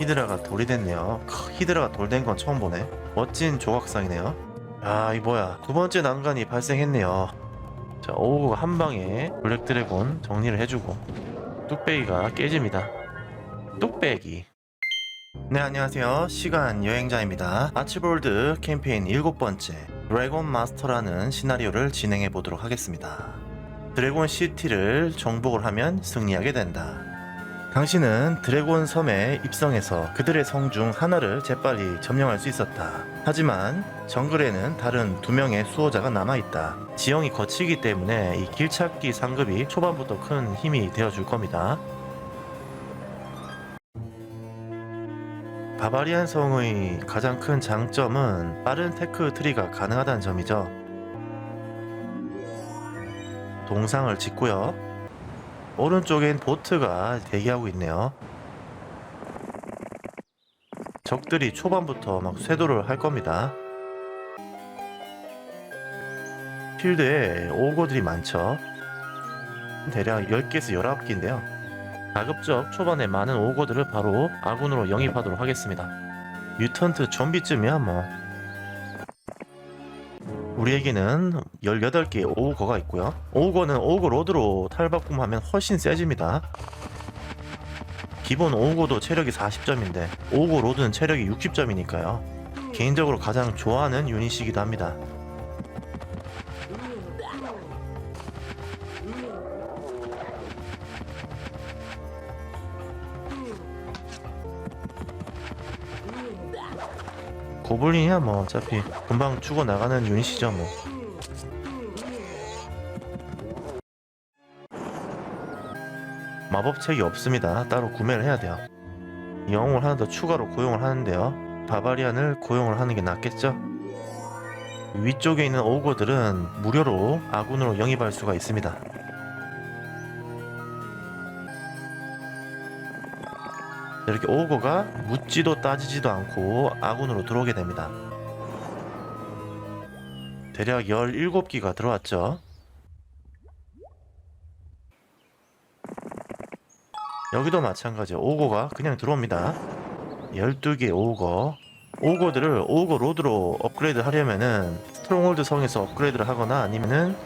히드라가 돌이 됐네요. 크, 히드라가 돌 된 건 처음 보네. 멋진 조각상이네요. 아, 이 뭐야. 두 번째 난간이 발생했네요. 자, 오우가 한 방에 블랙 드래곤 정리를 해주고 뚝배기가 깨집니다. 뚝배기. 네, 안녕하세요. 시간 여행자입니다. 아치볼드 캠페인 일곱 번째 드래곤 마스터라는 시나리오를 진행해 보도록 하겠습니다. 드래곤 시티를 정복을 하면 승리하게 된다. 당신은 드래곤 섬에 입성해서 그들의 성 중 하나를 재빨리 점령할 수 있었다. 하지만 정글에는 다른 두 명의 수호자가 남아있다. 지형이 거치기 때문에 이 길찾기 상급이 초반부터 큰 힘이 되어줄 겁니다. 바바리안 성의 가장 큰 장점은 빠른 테크 트리가 가능하다는 점이죠. 동상을 짓고요. 오른쪽엔 보트가 대기하고 있네요. 적들이 초반부터 막 쇄도를 할 겁니다. 필드에 오고들이 많죠. 대략 10개에서 19개인데요. 가급적 초반에 많은 오고들을 바로 아군으로 영입하도록 하겠습니다. 뮤턴트 좀비쯤이야 뭐. 우리에게는 18개의 오우거가 있고요. 오우거는 오우거 로드로 탈바꿈하면 훨씬 세집니다. 기본 오우거도 체력이 40점인데 오우거 로드는 체력이 60점이니까요. 개인적으로 가장 좋아하는 유닛이기도 합니다. 고블린이야 뭐 어차피 금방 죽어 나가는 유닛이죠 뭐. 마법책이 없습니다. 따로 구매를 해야 돼요. 영웅을 하나 더 추가로 고용을 하는데요. 바바리안을 고용을 하는 게 낫겠죠? 위쪽에 있는 오거들은 무료로 아군으로 영입할 수가 있습니다. 이렇게 오거가 묻지도 따지지도 않고 아군으로 들어오게 됩니다. 대략 17기가 들어왔죠. 여기도 마찬가지예요. 오거가 그냥 들어옵니다. 12개의 오거. 오거들을 오거 로드로 업그레이드 하려면은 스트롱홀드 성에서 업그레이드를 하거나 아니면은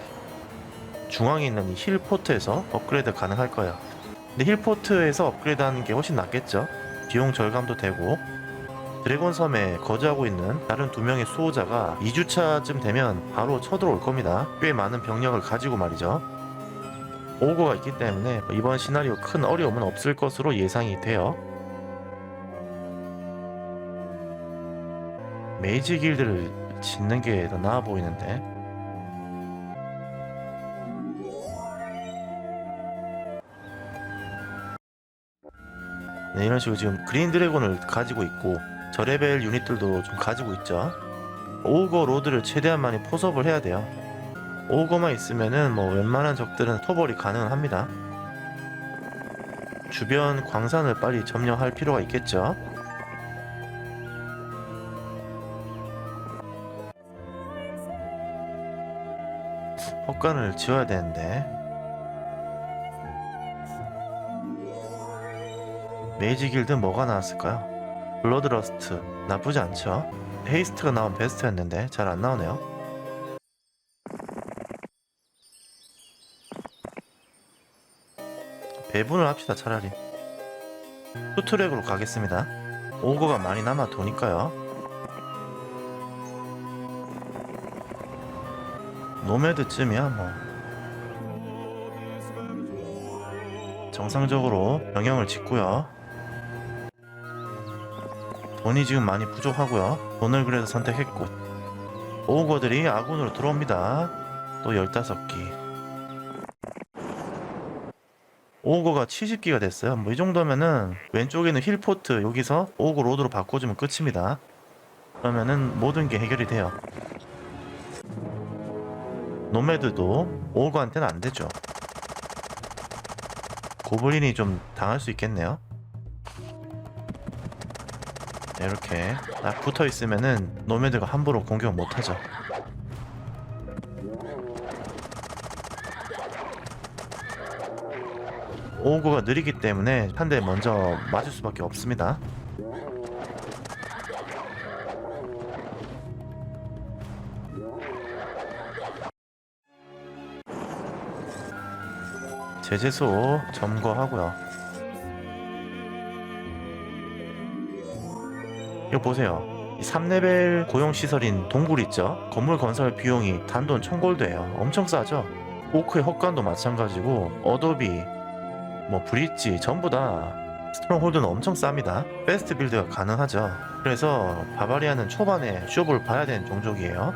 중앙에 있는 이 힐포트에서 업그레이드 가능할 거예요. 근데 힐포트에서 업그레이드 하는 게 훨씬 낫겠죠. 비용 절감도 되고 드래곤 섬에 거주하고 있는 다른 두 명의 수호자가 2주차쯤 되면 바로 쳐들어올 겁니다. 꽤 많은 병력을 가지고 말이죠. 오거가 있기 때문에 이번 시나리오 큰 어려움은 없을 것으로 예상이 돼요. 메이지 길드를 짓는 게 더 나아 보이는데 네, 이런 식으로 지금 그린 드래곤을 가지고 있고 저레벨 유닛들도 좀 가지고 있죠. 오거 로드를 최대한 많이 포섭을 해야 돼요. 오거만 있으면은 뭐 웬만한 적들은 토벌이 가능합니다. 주변 광산을 빨리 점령할 필요가 있겠죠. 헛간을 지어야 되는데 메이지 길드 뭐가 나왔을까요? 블러드러스트 나쁘지 않죠? 헤이스트가 나온 베스트였는데 잘 안 나오네요. 배분을 합시다 차라리. 투트랙으로 가겠습니다. 오거가 많이 남아 도니까요. 노매드쯤이야 뭐. 정상적으로 병영을 짓고요. 돈이 지금 많이 부족하고요. 돈을 그래도 선택했고 오거들이 아군으로 들어옵니다. 또 15기. 오거가 70기가 됐어요. 뭐 이 정도면은 왼쪽에는 힐포트 여기서 오거 로드로 바꿔주면 끝입니다. 그러면은 모든 게 해결이 돼요. 노매드도 오거한테는 안 되죠. 고블린이 좀 당할 수 있겠네요. 네, 이렇게 딱 붙어 있으면은 노매드가 함부로 공격 못 하죠. 오고가 느리기 때문에 한 대 먼저 맞을 수밖에 없습니다. 제재소 점거하고요. 이거 보세요. 3레벨 고용시설인 동굴 있죠? 건물 건설 비용이 단돈 1000골드예요. 엄청 싸죠? 오크의 헛간도 마찬가지고 어도비, 뭐 브릿지 전부 다 스트롱홀드는 엄청 쌉니다. 베스트 빌드가 가능하죠. 그래서 바바리아는 초반에 쇼을 봐야 되는 종족이에요.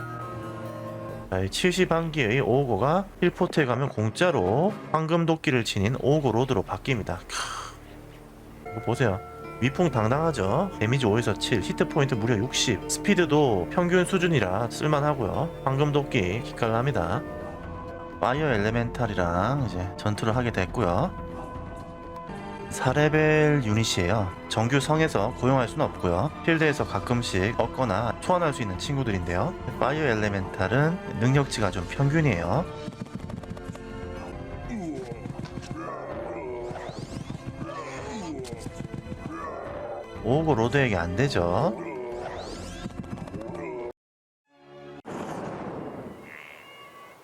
자, 이 70한기의 오고가 힐포트에 가면 공짜로 황금 도끼를 지닌 오고 로드로 바뀝니다. 캬. 이거 보세요. 위풍 당당하죠. 데미지 5에서 7, 히트 포인트 무려 60, 스피드도 평균 수준이라 쓸만하고요. 황금 도끼 기깔납니다. 파이어 엘레멘탈이랑 이제 전투를 하게 됐고요. 4레벨 유닛이에요. 정규 성에서 고용할 수는 없고요. 필드에서 가끔씩 얻거나 소환할 수 있는 친구들인데요. 파이어 엘레멘탈은 능력치가 좀 평균이에요. 오고 로드에게 안 되죠.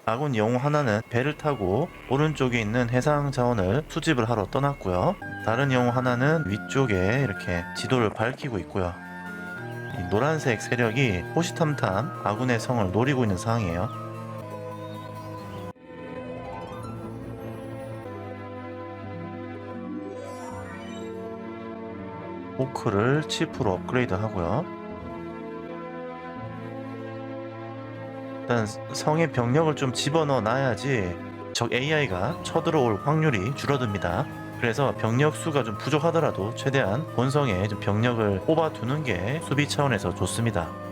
아군 영웅 하나는 배를 타고 오른쪽에 있는 해상 자원을 수집을 하러 떠났고요. 다른 영웅 하나는 위쪽에 이렇게 지도를 밝히고 있고요. 이 노란색 세력이 호시탐탐 아군의 성을 노리고 있는 상황이에요. 호크를 치프로 업그레이드 하고요. 일단 성의 병력을 좀 집어넣어 놔야지 적 AI가 쳐들어올 확률이 줄어듭니다. 그래서 병력 수가 좀 부족하더라도 최대한 본성에 좀 병력을 뽑아두는 게 수비 차원에서 좋습니다.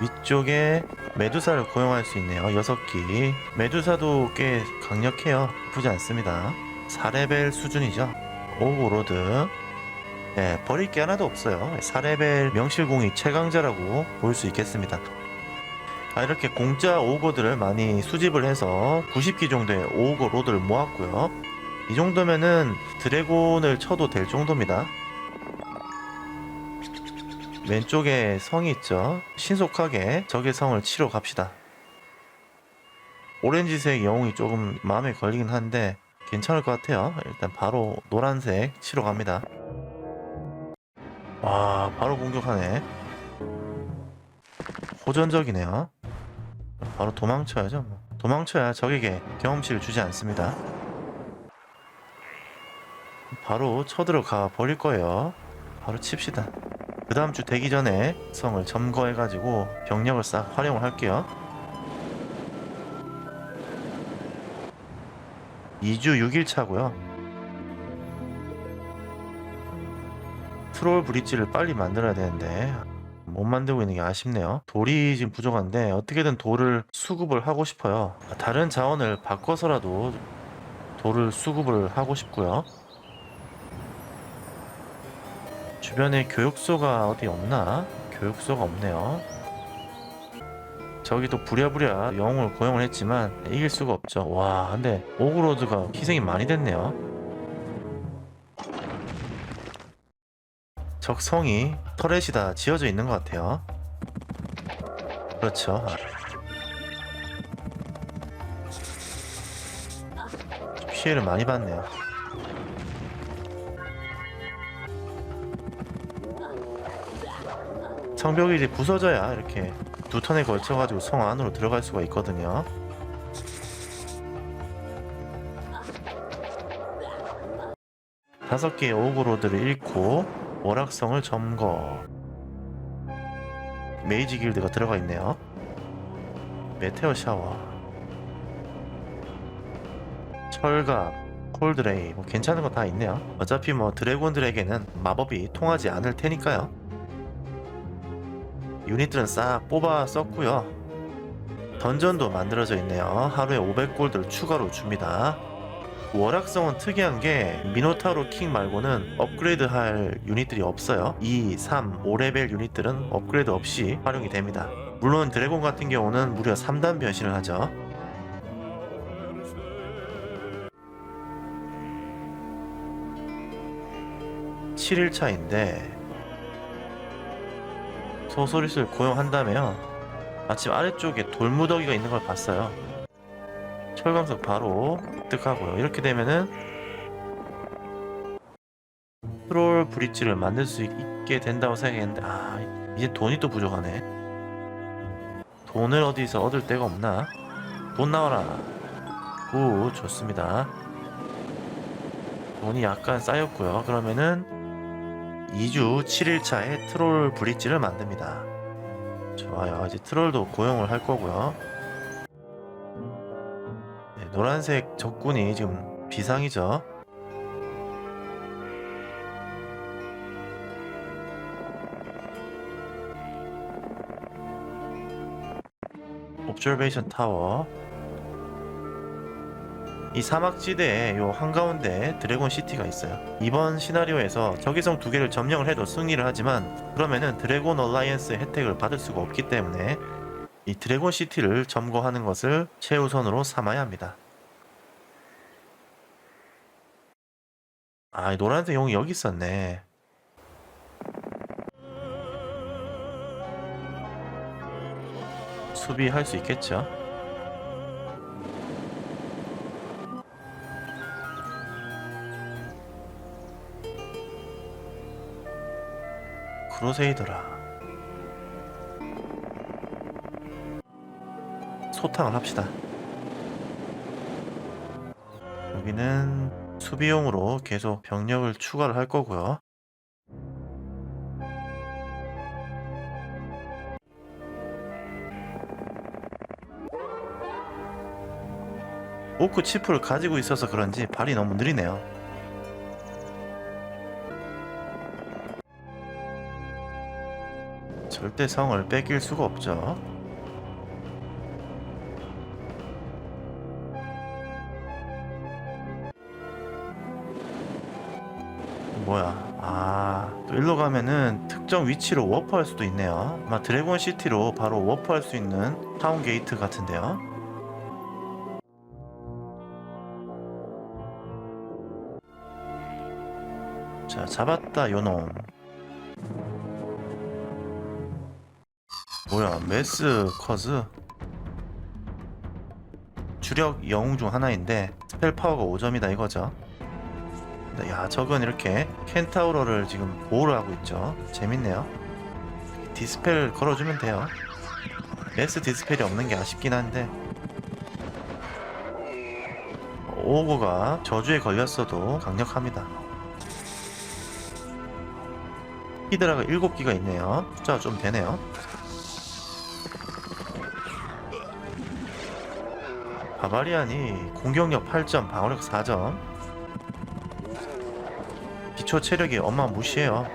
위쪽에 메두사를 고용할 수 있네요. 6기. 메두사도 꽤 강력해요. 나쁘지 않습니다. 4레벨 수준이죠. 오고로드. 네, 버릴 게 하나도 없어요. 4레벨 명실공히 최강자라고 볼 수 있겠습니다. 아, 이렇게 공짜 오거들을 많이 수집을 해서 90기 정도의 오거 로드를 모았고요. 이 정도면은 드래곤을 쳐도 될 정도입니다. 왼쪽에 성이 있죠. 신속하게 적의 성을 치러 갑시다. 오렌지색 영웅이 조금 마음에 걸리긴 한데 괜찮을 것 같아요. 일단 바로 노란색 치러 갑니다. 와, 바로 공격하네. 호전적이네요. 바로 도망쳐야죠. 뭐. 도망쳐야 적에게 경험치를 주지 않습니다. 바로 쳐들어가 버릴 거예요. 바로 칩시다. 그 다음 주 되기 전에 성을 점거해가지고 병력을 싹 활용을 할게요. 2주 6일 차고요. 트롤 브릿지를 빨리 만들어야 되는데 못 만들고 있는 게 아쉽네요. 돌이 지금 부족한데 어떻게든 돌을 수급을 하고 싶어요. 다른 자원을 바꿔서라도 돌을 수급을 하고 싶고요. 주변에 교육소가 어디 없나? 교육소가 없네요. 저기도 부랴부랴 영웅을 고용을 했지만 이길 수가 없죠. 와, 근데 오그로드가 희생이 많이 됐네요. 적성이 터렛이 다 지어져 있는 것 같아요. 그렇죠. 피해를 많이 받네요. 성벽이 이제 부서져야 이렇게 두 턴에 걸쳐가지고 성 안으로 들어갈 수가 있거든요. 다섯 개의 오그로드를 잃고 오락성을 점거. 메이지 길드가 들어가 있네요. 메테오 샤워. 철갑, 콜드레이, 뭐 괜찮은 거 다 있네요. 어차피 뭐 드래곤들에게는 마법이 통하지 않을 테니까요. 유닛들은 싹 뽑아 썼고요. 던전도 만들어져 있네요. 하루에 500골드를 추가로 줍니다. 월악성은 특이한 게 미노타로 킹 말고는 업그레이드 할 유닛들이 없어요. 2, 3, 5레벨 유닛들은 업그레이드 없이 활용이 됩니다. 물론 드래곤 같은 경우는 무려 3단 변신을 하죠. 7일차인데 소소리스를 고용한다며요. 마침 아래쪽에 돌무더기가 있는 걸 봤어요. 철광석 바로 획득하고요. 이렇게 되면은 트롤 브릿지를 만들 수 있게 된다고 생각했는데 아 이제 돈이 또 부족하네. 돈을 어디서 얻을 데가 없나? 돈 나와라. 오 좋습니다. 돈이 약간 쌓였고요. 그러면은 2주 7일차에 트롤 브릿지를 만듭니다. 좋아요. 이제 트롤도 고용을 할 거고요. 네, 노란색 적군이 지금 비상이죠. 옵저베이션 타워 이 사막지대에 요 한가운데 드래곤 시티가 있어요. 이번 시나리오에서 적위성 두 개를 점령을 해도 승리를 하지만 그러면은 드래곤 얼라이언스의 혜택을 받을 수가 없기 때문에 이 드래곤 시티를 점거하는 것을 최우선으로 삼아야 합니다. 아, 이 노란색 용이 여기 있었네. 수비할 수 있겠죠? 크루세이더라. 소탕을 합시다. 여기는 수비용으로 계속 병력을 추가를 할 거고요. 오크 치프를 가지고 있어서 그런지 발이 너무 느리네요. 절대 성을 뺏길 수가 없죠. 뭐야? 아, 또 일로 가면은 특정 위치로 워프할 수도 있네요. 아마 드래곤 시티로 바로 워프할 수 있는 타운 게이트 같은데요. 자, 잡았다, 요놈. 뭐야, 메스 커즈? 주력 영웅 중 하나인데 스펠 파워가 5점이다 이거죠. 야, 저건 이렇게 켄타우로를 지금 보호를 하고 있죠. 재밌네요. 디스펠 걸어주면 돼요. 메스 디스펠이 없는 게 아쉽긴 한데 오고가 저주에 걸렸어도 강력합니다. 히드라가 7기가 있네요. 숫자가 좀 되네요. 바바리안이 공격력 8점, 방어력 4점. 기초 체력이 어마무시해요.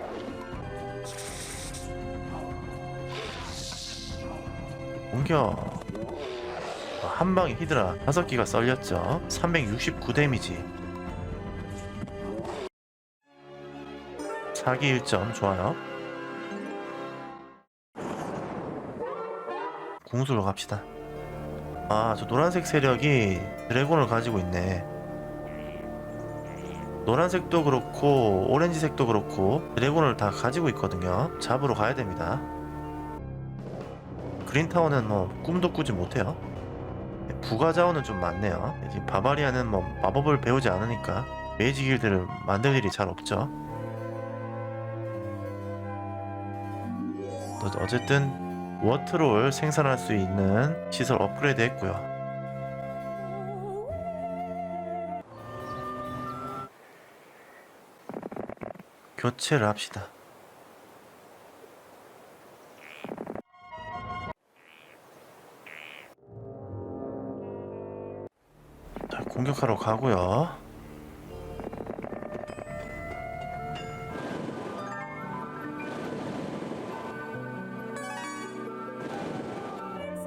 공격. 한 방에 히드라 5기가 썰렸죠. 369 데미지. 사기 1점 좋아요. 궁수로 갑시다. 아, 저 노란색 세력이 드래곤을 가지고 있네. 노란색도 그렇고 오렌지색도 그렇고 드래곤을 다 가지고 있거든요. 잡으러 가야 됩니다. 그린타운은 뭐 꿈도 꾸지 못해요. 부가 자원은 좀 많네요. 바바리아는 뭐 마법을 배우지 않으니까 메이지 길드를 만들 일이 잘 없죠. 어- 어쨌든 워트롤 생산할 수 있는 시설 업그레이드 했고요. 교체를 합시다. 자, 공격하러 가고요.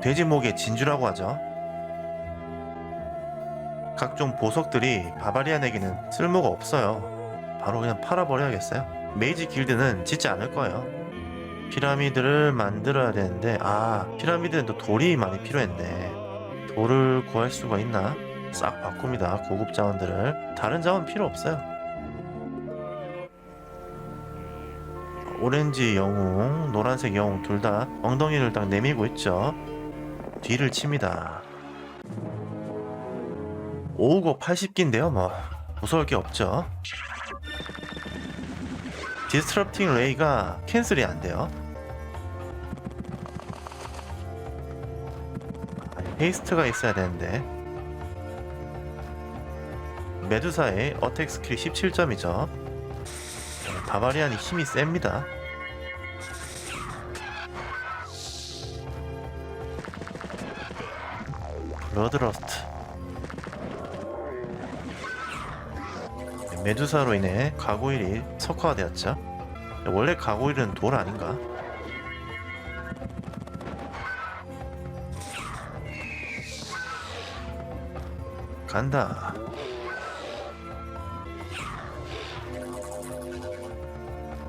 돼지목의 진주라고 하죠. 각종 보석들이 바바리안에게는 쓸모가 없어요. 바로 그냥 팔아버려야겠어요. 메이지 길드는 짓지 않을 거예요. 피라미드를 만들어야 되는데 아 피라미드는 또 돌이 많이 필요했네. 돌을 구할 수가 있나? 싹 바꿉니다. 고급 자원들을 다른 자원 필요 없어요. 오렌지 영웅, 노란색 영웅 둘 다 엉덩이를 딱 내밀고 있죠. 뒤를 칩니다. 559 80기인데요, 뭐 무서울 게 없죠. 디스트럽팅 레이가 캔슬이 안 돼요. 아니, 페이스트가 있어야 되는데. 메두사의 어택 스킬이 17점이죠. 바바리안이 힘이 셉니다. 러드러스트. 메두사로 인해 가고일이 석화되었죠. 원래 가고일은 돌 아닌가? 간다.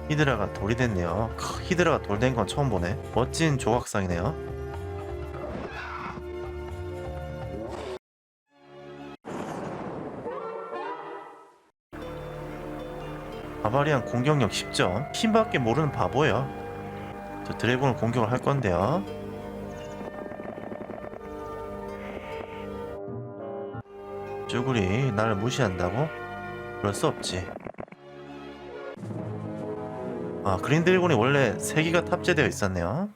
히드라가 돌이 됐네요. 크, 히드라가 돌 된 건 처음 보네. 멋진 조각상이네요. 바바리안 공격력 10점. 힘밖에 모르는 바보예요. 저 드래곤을 공격을 할 건데요. 쭈구리 나를 무시한다고? 그럴 수 없지. 아 그린 드래곤이 원래 3기가 탑재되어 있었네요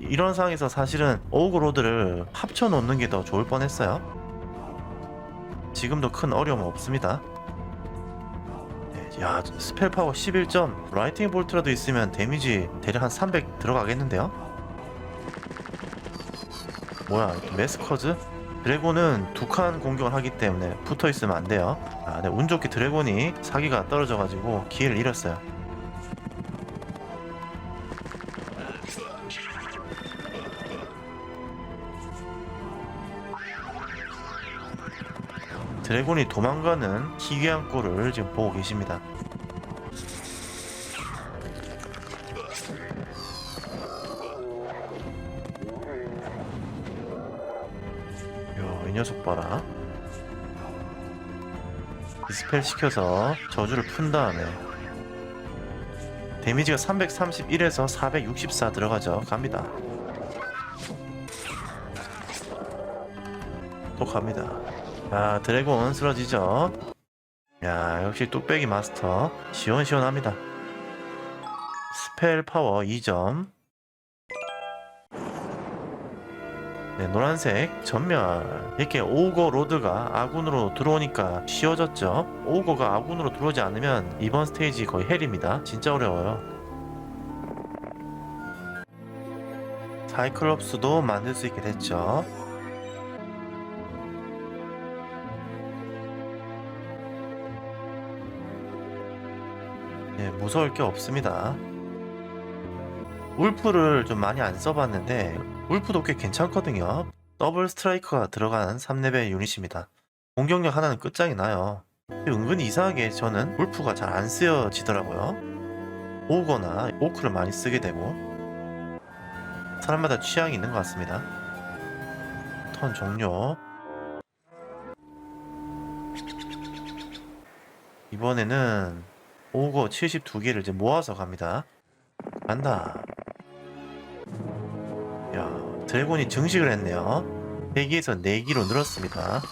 이런 상황에서 사실은 오그로드를 합쳐 놓는 게 더 좋을 뻔했어요 지금도 큰 어려움 없습니다 네, 야 스펠 파워 11점. 라이팅 볼트라도 있으면 데미지 대략 한 300 들어가겠는데요? 뭐야 메스커즈? 드래곤은 두 칸 공격을 하기 때문에 붙어 있으면 안 돼요. 아, 네, 운 좋게 드래곤이 사기가 떨어져가지고 기회를 잃었어요 드래곤이 도망가는 희귀한 꼴을 지금 보고 계십니다. 요, 이 녀석 봐라. 디스펠 시켜서 저주를 푼 다음에 데미지가 331에서 464 들어가죠. 갑니다. 또 갑니다. 아 드래곤 쓰러지죠? 야 역시 뚝배기 마스터. 시원시원합니다. 스펠 파워 2점. 네 노란색 전멸. 이렇게 오거 로드가 아군으로 들어오니까 쉬워졌죠? 오거가 아군으로 들어오지 않으면 이번 스테이지 거의 헬입니다. 진짜 어려워요. 사이클롭스도 만들 수 있게 됐죠 무서울 게 없습니다. 울프를 좀 많이 안 써봤는데 울프도 꽤 괜찮거든요. 더블 스트라이커가 들어간 3레벨 유닛입니다. 공격력 하나는 끝장이 나요. 은근히 이상하게 저는 울프가 잘 안 쓰여지더라고요. 오거나 오크를 많이 쓰게 되고 사람마다 취향이 있는 것 같습니다. 턴 종료. 이번에는 오거 72개를 이제 모아서 갑니다. 간다. 야, 드래곤이 증식을 했네요. 3기에서 4기로 늘었습니다.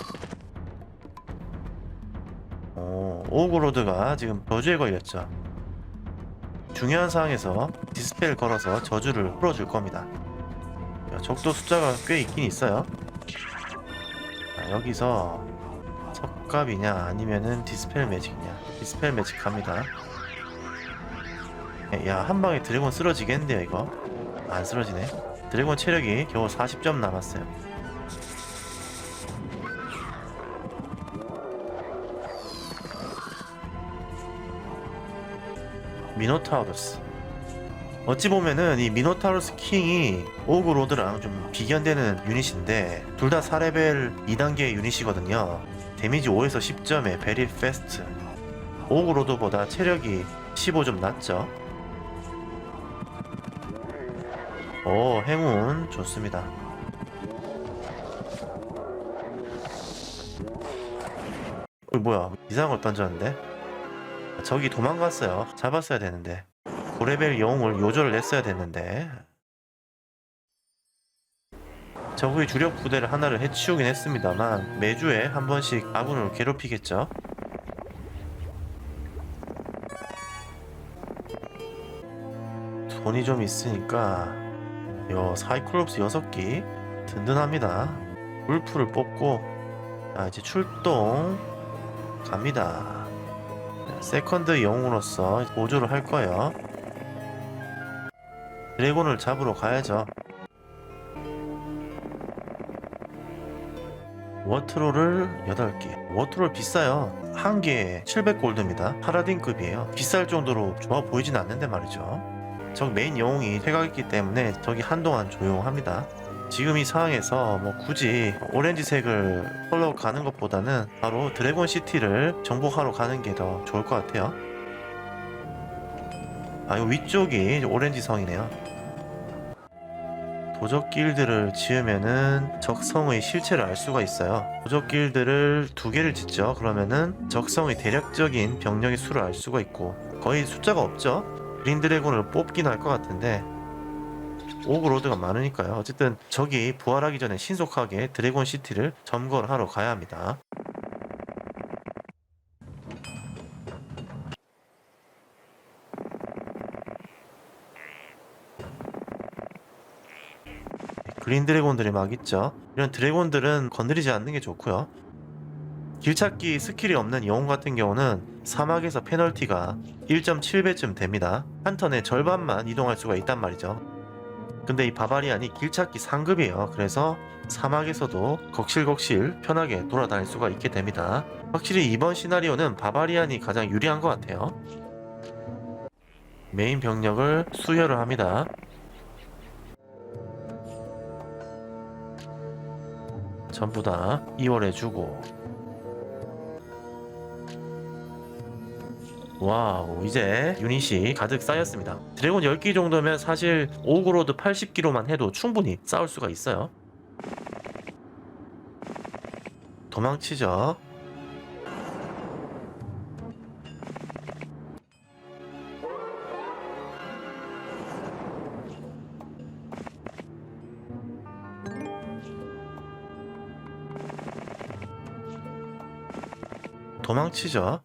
오, 오그로드가 지금 저주에 걸렸죠. 중요한 상황에서 디스펠 걸어서 저주를 풀어줄 겁니다. 야, 적도 숫자가 꽤 있긴 있어요. 자, 여기서 석갑이냐 아니면은 디스펠 매직이냐? 디스펠 매직 갑니다. 야 한 방에 드래곤 쓰러지겠는데요 이거? 안 쓰러지네. 드래곤 체력이 겨우 40점 남았어요. 미노타우루스. 어찌 보면은 이 미노타우루스 킹이 오그로드랑 좀 비견되는 유닛인데 둘 다 4레벨 2단계 유닛이거든요 데미지 5에서 10점에 베리 페스트. 오그로드보다 체력이 15좀 낮죠? 오 행운. 좋습니다. 어 뭐야? 이상한 걸 던졌는데? 저기 도망갔어요. 잡았어야 되는데. 고레벨 영웅을 요절을 냈어야 됐는데 적의 주력 부대를 하나를 해치우긴 했습니다만 매주에 한 번씩 아군을 괴롭히겠죠. 돈이 좀 있으니까 요 사이클롭스 6기 든든합니다. 울프를 뽑고 자 이제 출동 갑니다. 세컨드 영웅으로서 보조를 할 거예요. 드래곤을 잡으러 가야죠. 워트롤을 8개. 워트롤 비싸요. 한 개에 700골드입니다. 파라딘급이에요. 비쌀 정도로 좋아 보이진 않는데 말이죠. 적 메인 영웅이 퇴각했기 때문에 적이 한동안 조용합니다. 지금 이 상황에서 뭐 굳이 오렌지색을 컬러 가는 것보다는 바로 드래곤 시티를 정복하러 가는 게 더 좋을 것 같아요. 아, 이 위쪽이 오렌지 성이네요. 도적 길드를 지으면은 적성의 실체를 알 수가 있어요. 도적 길드를 두 개를 짓죠. 그러면은 적성의 대략적인 병력의 수를 알 수가 있고 거의 숫자가 없죠. 그린 드래곤을 뽑긴 할 것 같은데 오브로드가 많으니까요. 어쨌든 적이 부활하기 전에 신속하게 드래곤 시티를 점거를 하러 가야 합니다. 그린 드래곤들이 막 있죠. 이런 드래곤들은 건드리지 않는 게 좋고요. 길찾기 스킬이 없는 영웅 같은 경우는 사막에서 페널티가 1.7배쯤 됩니다. 한 턴에 절반만 이동할 수가 있단 말이죠. 근데 이 바바리안이 길찾기 상급이에요. 그래서 사막에서도 거실거실 편하게 돌아다닐 수가 있게 됩니다. 확실히 이번 시나리오는 바바리안이 가장 유리한 것 같아요. 메인 병력을 수혈을 합니다. 전부 다 2월에 주고. 와우 이제 유닛이 가득 쌓였습니다. 드래곤 10기 정도면 사실 오그로드 80기로만 해도 충분히 싸울 수가 있어요. 도망치죠 도망치죠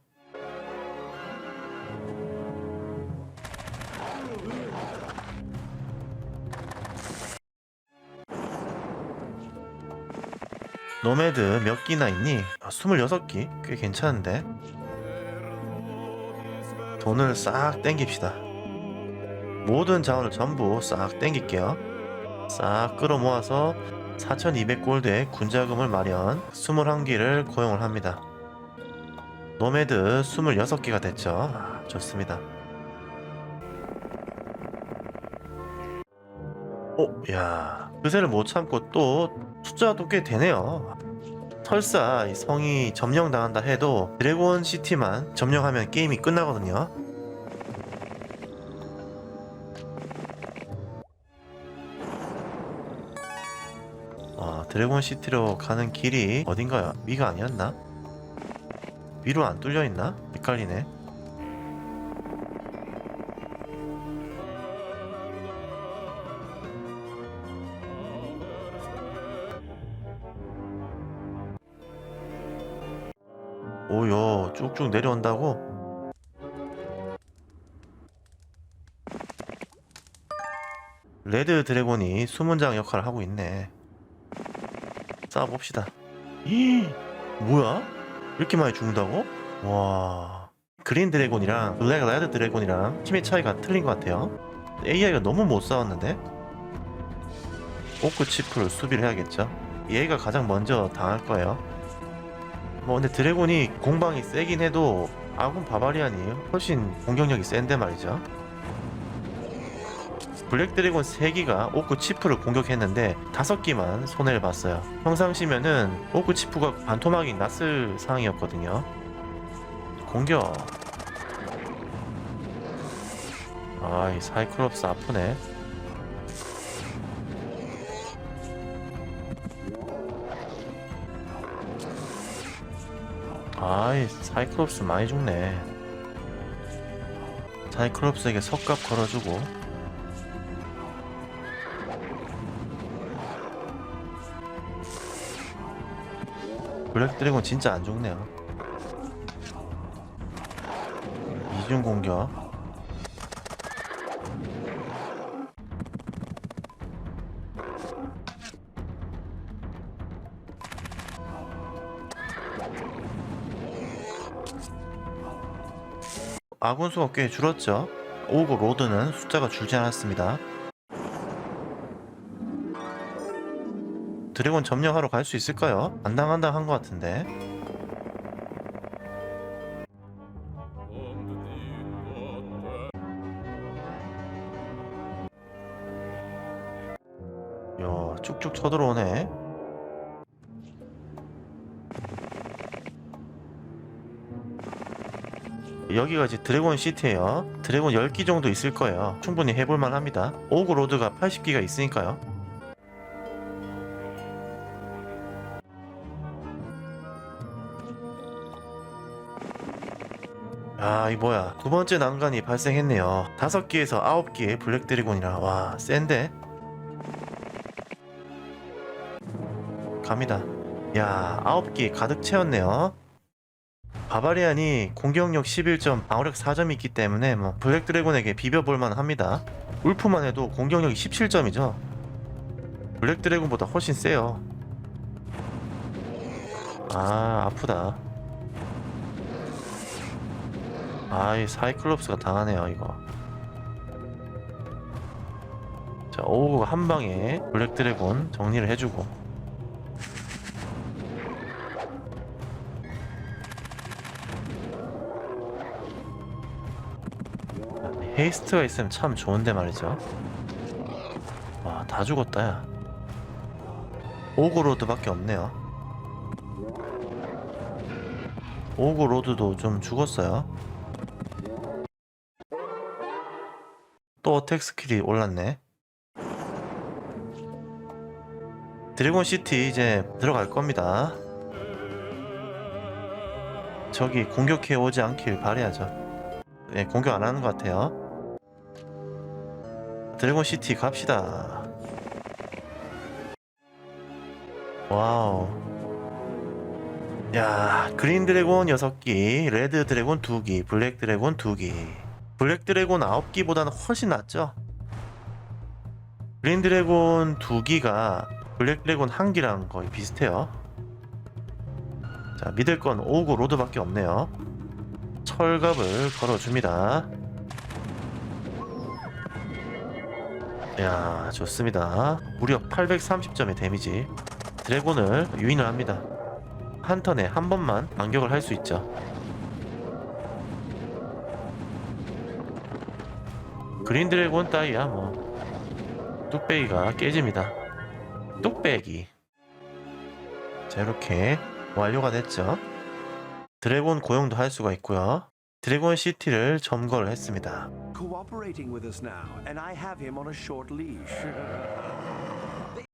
노매드 몇 기나 있니? 아, 26기? 꽤 괜찮은데? 돈을 싹 땡깁시다. 모든 자원을 전부 싹 땡길게요. 싹 끌어모아서 4200골드의 군자금을 마련 21기를 고용을 합니다. 노매드 26기가 됐죠. 아, 좋습니다. 오, 야, 그새를 못 참고 또 숫자도 꽤 되네요. 설사 이 성이 점령당한다 해도 드래곤 시티만 점령하면 게임이 끝나거든요. 아, 드래곤 시티로 가는 길이 어딘가요? 위가 아니었나? 위로 안 뚫려 있나? 헷갈리네. 오요 쭉쭉 내려온다고? 레드 드래곤이 수문장 역할을 하고 있네. 싸워봅시다. 이 뭐야? 이렇게 많이 죽는다고? 와. 그린 드래곤이랑 블랙 레드 드래곤이랑 힘의 차이가 틀린 것 같아요. AI가 너무 못 싸웠는데? 오크 치프를 수비를 해야겠죠. 얘가 가장 먼저 당할 거예요. 뭐 근데 드래곤이 공방이 세긴 해도 아군 바바리안이 훨씬 공격력이 센데 말이죠. 블랙 드래곤 3기가 오크 치프를 공격했는데 5기만 손해를 봤어요. 평상시면은 오크 치프가 반토막이 났을 상황이었거든요. 공격. 아이 사이클롭스 아프네. 아이 사이클롭스 많이 죽네 사이클롭스에게 석값 걸어주고 블랙 드래곤 진짜 안 죽네요 이중 공격 아군 수가 꽤 줄었죠. 오고 로드는 숫자가 줄지 않았습니다. 드래곤 점령하러 갈 수 있을까요? 안당한당 한 것 같은데. 야, 쭉쭉 쳐들어오네. 여기가 이제 드래곤 시티예요. 드래곤 10기 정도 있을 거예요. 충분히 해볼만 합니다. 오그 로드가 80기가 있으니까요. 아, 이 뭐야. 두 번째 난간이 발생했네요. 다섯 기에서 아홉 기의 블랙 드래곤이라. 와, 센데? 갑니다. 야, 아홉 기 가득 채웠네요. 바바리안이 공격력 11점, 방어력 4점이 있기 때문에 뭐 블랙 드래곤에게 비벼볼만 합니다. 울프만 해도 공격력이 17점이죠. 블랙 드래곤보다 훨씬 세요. 아 아프다. 아이 사이클롭스가 당하네요 이거. 자 오우가 한 방에 블랙 드래곤 정리를 해주고 헤이스트가 있으면 참 좋은데 말이죠. 와, 다 죽었다, 야. 오그로드 밖에 없네요. 오그로드도 좀 죽었어요. 또 어택 스킬이 올랐네. 드래곤 시티 이제 들어갈 겁니다. 저기 공격해 오지 않길 바래야죠. 네, 공격 안 하는 것 같아요. 드래곤 시티 갑시다. 와우. 야, 그린 드래곤 6기, 레드 드래곤 2기, 블랙 드래곤 2기. 블랙 드래곤 9기보다는 훨씬 낫죠? 그린 드래곤 2기가 블랙 드래곤 1기랑 거의 비슷해요. 자, 믿을 건 오고 로드밖에 없네요. 철갑을 걸어줍니다. 야 좋습니다. 무려 830점의 데미지. 드래곤을 유인을 합니다. 한 턴에 한 번만 반격을 할 수 있죠. 그린 드래곤 따위야 뭐 뚝배기가 깨집니다. 뚝배기. 자 이렇게 완료가 됐죠. 드래곤 고용도 할 수가 있고요. 드래곤 시티를 점거를 했습니다.